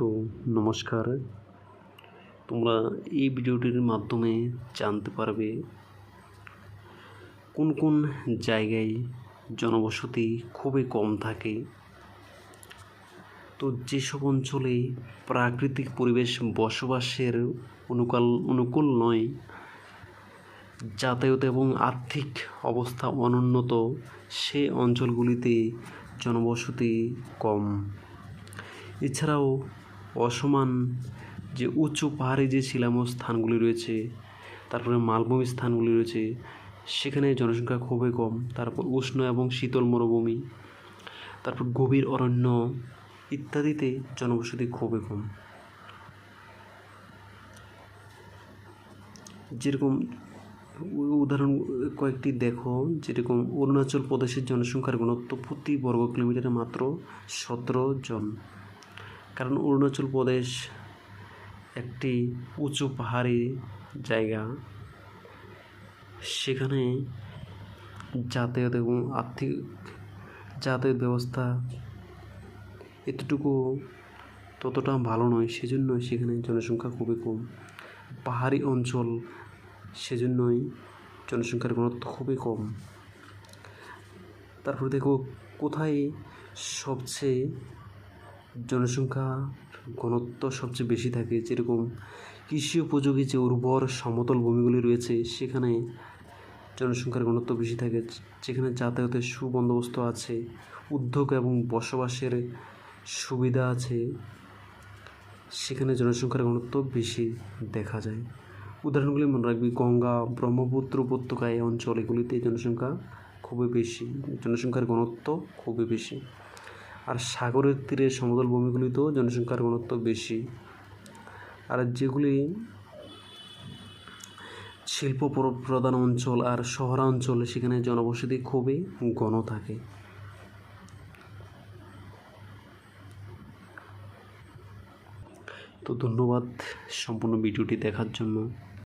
তো নমস্কার। তোমরা এই ভিডিওটির মাধ্যমে জানতে পারবে কোন কোন জায়গায় জনবসতি খুবই কম থাকে। তো যেসব অঞ্চলে প্রাকৃতিক পরিবেশ বসবাসের অনুকাল, অনুকূল নয়, যাতায়াত এবং আর্থিক অবস্থা অনুন্নত, সে অঞ্চলগুলিতে জনবসতি কম। এছাড়াও অসমান যে উঁচু পাহাড়ে যে শিলাময় স্থানগুলি রয়েছে, তারপরে মালভূমি স্থানগুলি রয়েছে, সেখানে জনসংখ্যা খুবই কম, তারপর উষ্ণ এবং শীতল মরুভূমি, তারপর গভীর অরণ্য ইত্যাদিতে জনবসতি খুবই কম। যেরকম উদাহরণ কয়েকটি দেখো, যেরকম অরুণাচল প্রদেশের জনসংখ্যার ঘনত্ব প্রতি বর্গ কিলোমিটারে মাত্র সতেরো জন। কারণ অরুণাচল প্রদেশ একটি উঁচু পাহাড়ি জায়গা। সেখানে যাতায়াত এবং আর্থিক যাতায়াত ব্যবস্থা এতটুকু ততটা ভালো নয়, সেজন্য সেখানে জনসংখ্যা খুবই কম। পাহাড়ি অঞ্চল, সেজন্যই জনসংখ্যার ঘনত্ব খুবই কম। তারপর দেখো কোথায় সবচেয়ে জনসংখ্যা ঘনত্ব সবচেয়ে বেশি থাকে, যেরকম কৃষি উপযোগী যে উর্বর সমতল ভূমিগুলি রয়েছে, সেখানে জনসংখ্যার ঘনত্ব বেশি থাকে, যেখানে যাতায়াতের সুবন্দোবস্ত আছে, উদ্যোগ এবং বসবাসের সুবিধা আছে, সেখানে জনসংখ্যার ঘনত্ব বেশি দেখা যায়। উদাহরণগুলি মনে রাখবি, গঙ্গা, ব্রহ্মপুত্র উপত্যকা এই অঞ্চল, এগুলিতে জনসংখ্যা খুবই বেশি, জনসংখ্যার ঘনত্ব খুবই বেশি। আর সাগরের তীরে সমতল ভূমিগুলিতেও জনসংখ্যার ঘনত্ব বেশি। আর যেগুলি শিল্প প্র- প্রধান অঞ্চল আর শহরাঞ্চল, সেখানে জনবসতি খুবই ঘন থাকে। তো ধন্যবাদ সম্পূর্ণ ভিডিওটি দেখার জন্য।